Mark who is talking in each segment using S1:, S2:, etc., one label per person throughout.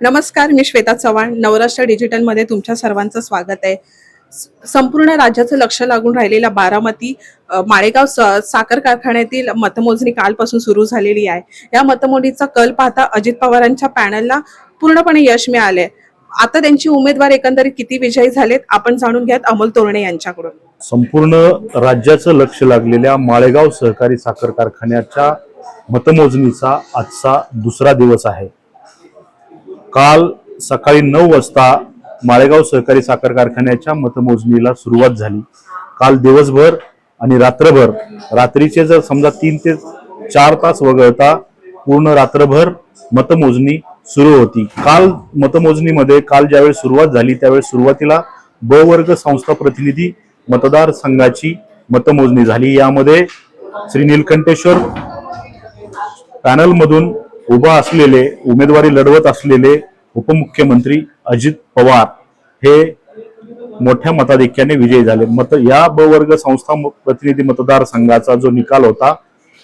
S1: नमस्कार मी श्वेता चव्हाण. नवराष्ट्र डिजिटलमध्ये तुमच्या सर्वांचं स्वागत आहे. संपूर्ण राज्याचं लक्ष लागून राहिलेल्या बारामती माळेगाव साखर कारखान्यातील मतमोजणी कालपासून सुरू झालेली आहे. या मतमोजणीचा कल पाहता अजित पवारांच्या पॅनलला पूर्णपणे यश मिळाले आता त्यांची उमेदवार एकंदरीत किती विजयी झालेत आपण जाणून घ्यात अमोल तोरणे यांच्याकडून.
S2: संपूर्ण राज्याचं लक्ष लागलेल्या माळेगाव सहकारी साखर कारखान्याच्या मतमोजणीचा आजचा दुसरा दिवस आहे. काल सकाळी नऊ वाजता माळेगाव सहकारी साखर कारखान्याच्या मतमोजणीला सुरुवात झाली. काल दिवसभर आणि रात्रभर रात्रीचे जर समजा तीन ते चार तास वगळता पूर्ण रात्रभर मतमोजणी सुरू होती. काल मतमोजणीमध्ये काल ज्यावेळी सुरुवात झाली त्यावेळी सुरुवातीला ब वर्ग संस्था प्रतिनिधी मतदारसंघाची मतमोजणी झाली. यामध्ये श्री नीलकंठेश्वर पॅनलमधून उभा असलेले उमेदवारी लढवत असलेले उपमुख्यमंत्री अजित पवार हे मोठ्या मताधिक्याने विजयी झाले. मत या ब वर्ग संस्था म- प्रतिनिधी मतदारसंघाचा जो निकाल होता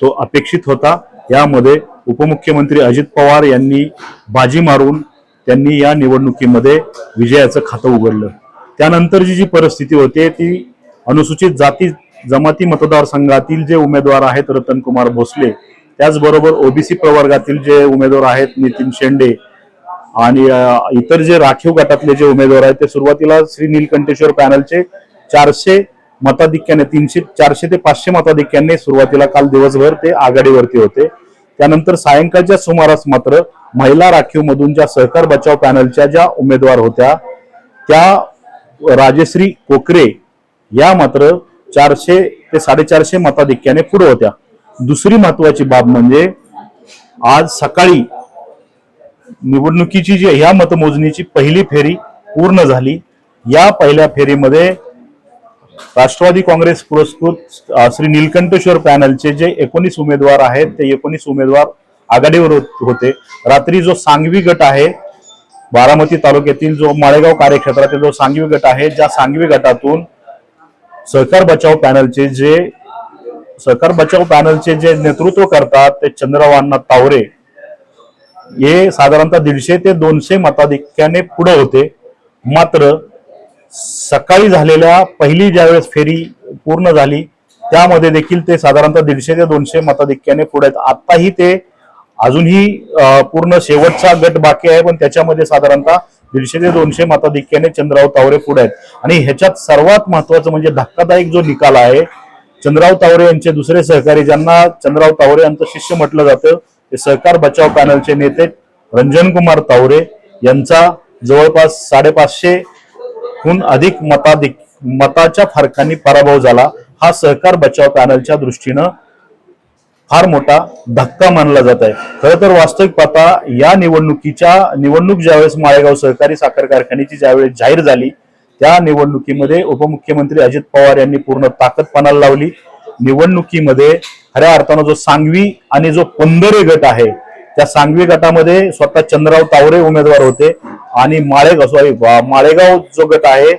S2: तो अपेक्षित होता. यामध्ये उपमुख्यमंत्री अजित पवार यांनी बाजी मारून त्यांनी या निवडणुकीमध्ये विजयाचं खातं उघडलं. त्यानंतरची जी परिस्थिती होते ती अनुसूचित जाती जमाती मतदारसंघातील जे उमेदवार आहेत रतनकुमार भोसले त्याचबरोबर ओबीसी प्रवर्गातील जे उमेदवार आहेत नितीन शेंडे आणि इतर जे राखीव गटातले जे उमेदवार आहेत ते सुरुवातीला श्री नीलकंठेश्वर पॅनलचे चारशे मताधिक्याने तीनशे चारशे ते पाचशे मताधिक्याने सुरुवातीला काल दिवसभर ते आघाडीवरती होते. त्यानंतर सायंकाळच्या सुमारास मात्र महिला राखीव मधून ज्या सहकार बचाव पॅनलच्या ज्या उमेदवार होत्या त्या राजश्री कोकरे या मात्र चारशे ते साडेचारशे मताधिक्याने पुढे होत्या. दुसरी महत्वाची बाब म्हणजे आज सकाळी निवडणुकीची जी ह्या मतमोजणीची पहिली फेरी पूर्ण झाली. या पहिल्या फेरीमध्ये राष्ट्रवादी काँग्रेस पुरस्कृत श्री नीलकंठेश्वर पॅनलचे जे एकोणीस उमेदवार आहेत ते एकोणीस उमेदवार आघाडीवर होत- होते. रात्री जो सांगवी गट आहे बारामती तालुक्यातील जो माळेगाव कार्यक्षेत्रातील जो सांगवी गट आहे ज्या सांगवी गटातून सहकार बचाव पॅनलचे जे सहकार बचाव पॅनलचे जे नेतृत्व करतात ते चंद्रराव तावरे हे साधारणतः दीडशे ते दोनशे मताधिक्याने पुढे होते. मात्र सकाळी झालेल्या पहिली ज्यावेळेस फेरी पूर्ण झाली त्यामध्ये देखील ते साधारणतः दीडशे ते दोनशे मताधिक्याने पुढे आहेत. आताही ते अजूनही पूर्ण शेवटचा गट बाकी आहे पण त्याच्यामध्ये साधारणतः दीडशे ते दोनशे मताधिक्याने चंद्रराव तावरे पुढे आहेत. आणि ह्याच्यात सर्वात महत्वाचं म्हणजे धक्कादायक जो निकाल आहे चंद्रराव तावरे यांचे दुसरे सहकारी ज्यांना चंद्रराव तावरे यांचं शिष्य म्हटलं जातं ते सहकार बचाव पॅनलचे नेते रंजन कुमार तावरे यांचा जवळपास साडेपाचशे हून अधिक मताधिक मताच्या फरकाने पराभव झाला. हा सहकार बचाव पॅनलच्या दृष्टीनं फार मोठा धक्का मानला जात आहे. खरं तर वास्तविक पाहता या निवडणुकीच्या निवडणूक ज्यावेळेस माळेगाव सहकारी साखर कारखान्याची ज्यावेळेस जाहीर झाली त्या निवडणुकीमध्ये उपमुख्यमंत्री अजित पवार यांनी पूर्ण ताकद पणाला लावली. निवडणुकीमध्ये खऱ्या अर्थानं जो सांगवी आणि जो पंधरे गट आहे त्या सांगवी गटामध्ये स्वतः चंद्रराव तावरे उमेदवार होते आणि माळेगाव सॉरी माळेगाव जो गट आहे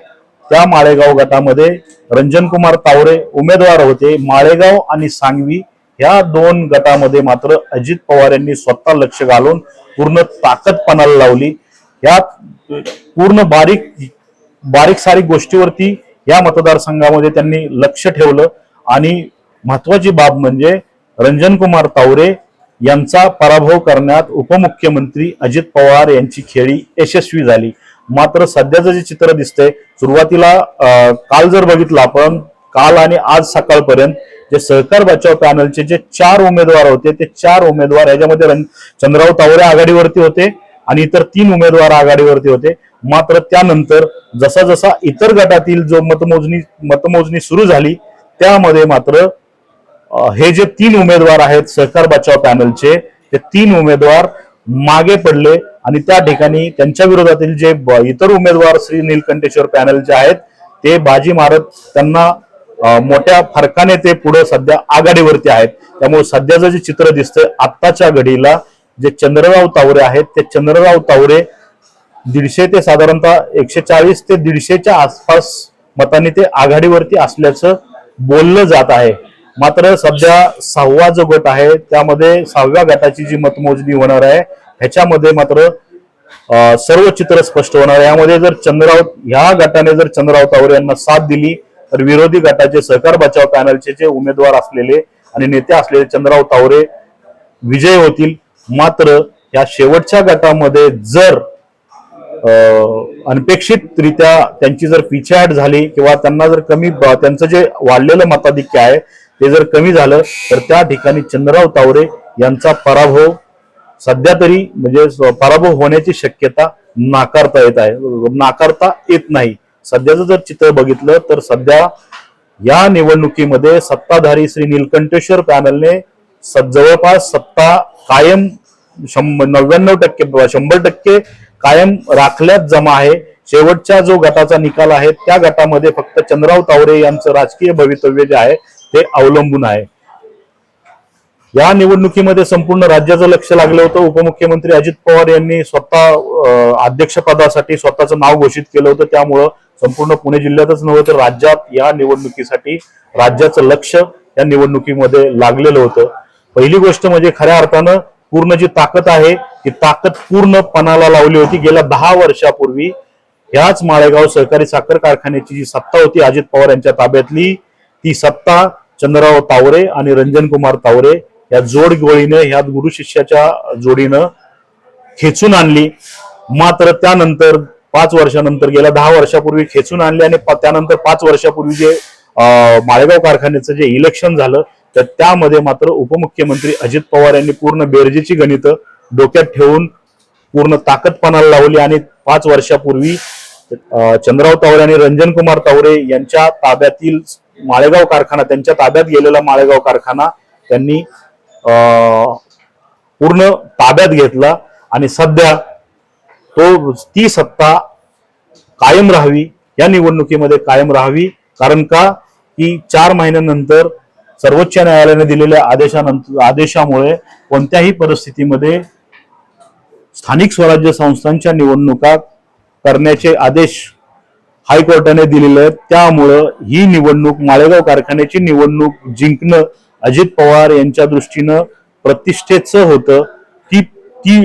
S2: त्या माळेगाव गटामध्ये रंजनकुमार तावरे उमेदवार होते. माळेगाव आणि सांगवी ह्या दोन गटामध्ये मात्र अजित पवार यांनी स्वतः लक्ष घालून पूर्ण ताकद पणाला लावली. यात पूर्ण बारीक बारीक सारीक गोष्टीवरती या मतदारसंघामध्ये त्यांनी लक्ष ठेवलं. आणि महत्वाची बाब म्हणजे रंजन कुमार तावरे यांचा पराभव करण्यात उपमुख्यमंत्री अजित पवार यांची खेळी यशस्वी झाली. मात्र सध्याचं जे चित्र दिसतंय सुरुवातीला काल जर बघितलं आपण काल आणि आज सकाळपर्यंत जे सहकार बचाव पॅनलचे जे चार उमेदवार होते ते चार उमेदवार याच्यामध्ये चंद्रराव तावरे आघाडीवरती होते आणि इतर तीन उमेदवार आघाडीवरती होते. मात्र त्यानंतर जसा जसा इतर गटातील जो मतमोजणी मतमोजणी सुरू झाली त्यामध्ये मात्र हे जे तीन उमेदवार आहेत सहकार बचाव पॅनलचे ते तीन उमेदवार मागे पडले आणि त्या ठिकाणी त्यांच्या विरोधातील जे ब- इतर उमेदवार श्री नीलकंठेश्वर पॅनलचे आहेत ते बाजी मारत त्यांना मोठ्या फरकाने ते पुढे सध्या आघाडीवरती आहेत. त्यामुळे सध्याचं जे चित्र दिसतंय आत्ताच्या घडीला जे चंद्रराव तावरे आहेत ते चंद्रराव तावरे दीडशे ते साधारणतः एकशे चाळीस ते दीडशेच्या आसपास मतांनी ते आघाडीवरती असल्याचं बोललं जात आहे. मात्र सध्या सहावा जो गट आहे त्यामध्ये सहाव्या गटाची जी मतमोजणी होणार आहे ह्याच्यामध्ये मात्र सर्व चित्र स्पष्ट होणार आहे. यामध्ये जर चंद्रराव ह्या गटाने जर चंद्रराव तावरे यांना साथ दिली तर विरोधी गटाचे सहकार बचाव पॅनलचे जे उमेदवार असलेले आणि नेते असलेले चंद्रराव तावरे विजय होतील. मात्र या शेवटच्या गटामध्ये जर अनपेक्षितरित्या त्यांची जर पिछेहाट झाली किंवा त्यांना जर कमी त्यांचं जे वाढलेलं मताधिक्य आहे ते जर कमी झालं तर त्या ठिकाणी चंद्रराव तावरे यांचा पराभव सध्या तरी म्हणजे पराभव होण्याची शक्यता नाकारता येत आहे. नाकारता येत नाही. सध्याचं जर चित्र बघितलं तर सध्या या निवडणुकीमध्ये सत्ताधारी श्री निलकंठेश्वर पॅनलने स- जवळपास सत्ता कायम शंभर नव्याण्णव टक्के शंभर टक्के कायम राखल्यात जमा आहे. शेवटच्या जो गटाचा निकाल आहे त्या गटामध्ये फक्त चंद्रराव तावरे यांचं राजकीय भवितव्य जे आहे ते अवलंबून आहे. या निवडणुकीमध्ये संपूर्ण राज्याचं लक्ष लागलं होतं. उपमुख्यमंत्री अजित पवार यांनी स्वतः अं, अध्यक्षपदासाठी स्वतःचं नाव घोषित केलं होतं. त्यामुळं संपूर्ण पुणे जिल्ह्यातच नव्हे तर राज्यात या निवडणुकीसाठी राज्याचं लक्ष या निवडणुकीमध्ये लागलेलं होतं. पहिली गोष्ट म्हणजे खऱ्या अर्थानं पूर्ण जी ताकद आहे ती ताकद पूर्ण पणाला लावली होती. गेल्या दहा वर्षापूर्वी ह्याच माळेगाव सहकारी साखर कारखान्याची जी सत्ता होती अजित पवार यांच्या ताब्यातली ती सत्ता चंद्रराव तावरे आणि रंजन कुमार तावरे या जोडगोळीनं ह्या गुरु शिष्याच्या जोडीनं खेचून आणली. मात्र त्यानंतर पाच वर्षानंतर गेल्या दहा वर्षापूर्वी खेचून आणली आणि त्यानंतर पाच वर्षापूर्वी जे माळेगाव कारखान्याचं जे इलेक्शन झालं तर त्यामध्ये मात्र उपमुख्यमंत्री अजित पवार यांनी पूर्ण बेरजेची गणितं डोक्यात ठेवून पूर्ण ताकद पणाला लावली आणि पाच वर्षापूर्वी चंद्रराव तावरे आणि रंजन कुमार तावरे यांच्या ताब्यातील माळेगाव कारखाना त्यांच्या ताब्यात गेलेला माळेगाव कारखाना त्यांनी पूर्ण ताब्यात घेतला आणि सध्या तो ती सत्ता कायम राहावी या निवडणुकीमध्ये कायम राहावी. कारण का? की चार महिन्यानंतर सर्वोच्च न्यायालयाने दिलेल्या आदेशानंतर आदेशामुळे कोणत्याही परिस्थितीमध्ये स्थानिक स्वराज्य संस्थांच्या निवडणुका करण्याचे आदेश हायकोर्टाने दिलेले आहेत. त्यामुळं ही निवडणूक माळेगाव कारखान्याची निवडणूक जिंकणं अजित पवार यांच्या दृष्टीनं प्रतिष्ठेचं होतं. की ती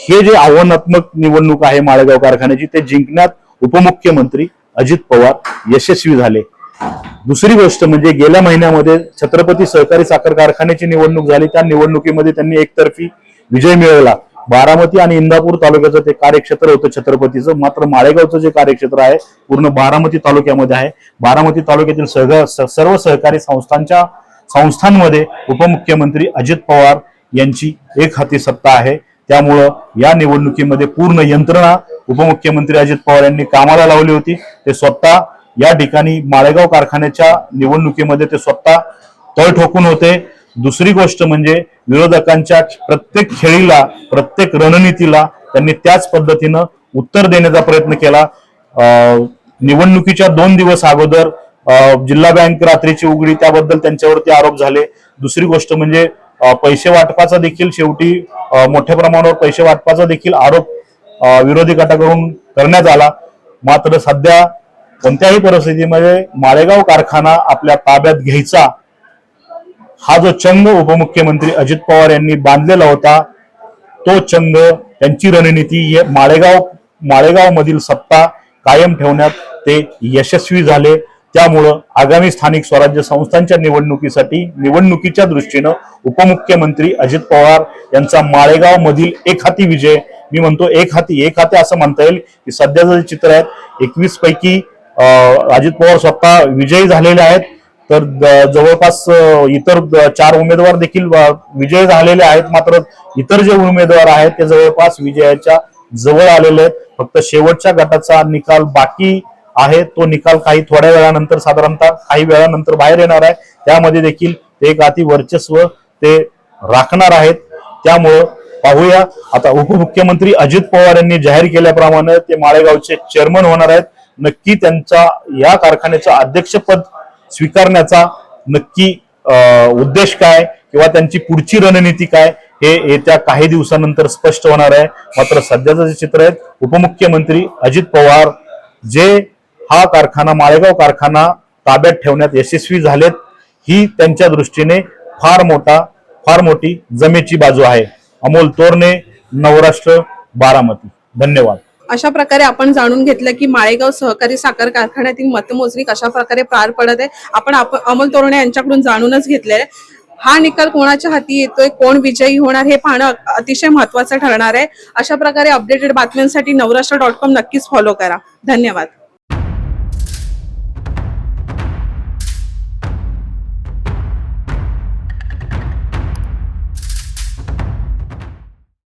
S2: हे जे आव्हानात्मक निवडणूक आहे माळेगाव कारखान्याची ते जिंकण्यात उपमुख्यमंत्री अजित पवार यशस्वी झाले. दुसरी गोष्ट म्हणजे गेल्या महिन्यामध्ये छत्रपती सहकारी साखर कारखान्याची निवडणूक झाली. त्या निवडणुकीमध्ये त्यांनी एकतर्फी विजय मिळवला. बारामती आणि इंदापूर तालुक्याचं ते कार्यक्षेत्र होतं छत्रपतीचं. मात्र माळेगावचं जे कार्यक्षेत्र आहे पूर्ण बारामती तालुक्यामध्ये आहे. बारामती तालुक्यातील सह सर्व सहकारी संस्थांच्या संस्थांमध्ये उपमुख्यमंत्री अजित पवार यांची एक हाती सत्ता आहे. त्यामुळं या निवडणुकीमध्ये पूर्ण यंत्रणा उपमुख्यमंत्री अजित पवार यांनी कामाला लावली होती. ते स्वतः या ठिकाणी माळेगाव कारखान्याच्या निवडणुकीमध्ये ते स्वतः तळ ठोकून होते. दुसरी गोष्ट म्हणजे विरोधकांच्या प्रत्येक खेळीला प्रत्येक रणनीतीला त्यांनी त्याच पद्धतीनं उत्तर देण्याचा प्रयत्न केला. निवडणुकीच्या दोन दिवस अगोदर जिल्हा बँक रात्रीची उघडी त्याबद्दल त्यांच्यावरती आरोप झाले. दुसरी गोष्ट म्हणजे पैसे वाटपाचा देखील शेवटी मोठ्या प्रमाणावर पैसे वाटपाचा देखील आरोप विरोधी गटाकडून करण्यात आला. मात्र सध्या कोणत्याही परिस्थितीमध्ये माळेगाव कारखाना आपल्या ताब्यात घ्यायचा हा जो चंग उपमुख्यमंत्री अजित पवार यांनी बांधलेला होता तो चंग त्यांची रणनीती माळेगाव माळेगाव मधील सत्ता कायम ठेवण्यात ते यशस्वी झाले. त्यामुळं आगामी स्थानिक स्वराज्य संस्थांच्या निवडणुकीसाठी निवडणुकीच्या दृष्टीनं उपमुख्यमंत्री अजित पवार यांचा माळेगाव मधील एक हाती विजय मी म्हणतो एक हाती एक हाती असं म्हणता येईल की सध्याचं जे चित्र आहे एकवीस पैकी अजित पवार स्वतः विजयी झालेले आहेत. तर द- जवळपास इतर द- चार उमेदवार देखील विजयी विजय झालेले आहेत. मात्र इतर जे उमेदवार आहेत ते जवळपास विजयाच्या जवळ आलेले आहेत. फक्त शेवटच्या गटाचा निकाल बाकी आहे. तो निकाल काही थोड्या वेळानंतर साधारणतः काही वेळानंतर बाहेर येणार आहे. त्यामध्ये देखील एक अति वर्चस्व ते राखणार आहेत. त्यामुळं पाहूया. आता उपमुख्यमंत्री अजित पवार यांनी जाहीर केल्याप्रमाणे ते माळेगावचे चेअरमन होणार आहेत. नक्की त्यांचा या कारखान्याचं अध्यक्षपद स्वीकारण्याचा नक्की उद्देश काय किंवा त्यांची पुढची रणनीती काय हे येत्या काही दिवसानंतर स्पष्ट होणार आहे. मात्र सध्याचं जे चित्र आहे उपमुख्यमंत्री अजित पवार जे हा कारखाना माळेगाव कारखाना ताब्यात ठेवण्यात यशस्वी झालेत ही त्यांच्या दृष्टीने फार मोठा फार मोठी जमेची बाजू आहे. अमोल तोरणे नवराष्ट्र बारामती. धन्यवाद.
S1: अशा प्रकारे आपण जाणून घेतलं की माळेगाव सहकारी साखर कारखान्यातील मतमोजणी कशा प्रकारे पार पडत आहे. आपण अमोल तोरणे यांच्याकडून जाणूनच घेतलेलं आहे. हा निकाल कोणाच्या हाती येतोय? कोण विजयी होणार हे पाहणं अतिशय महत्वाचं ठरणार आहे. अशा प्रकारे अपडेटेड बातम्यांसाठी नवराष्ट्र डॉट कॉम नक्कीच फॉलो करा. धन्यवाद.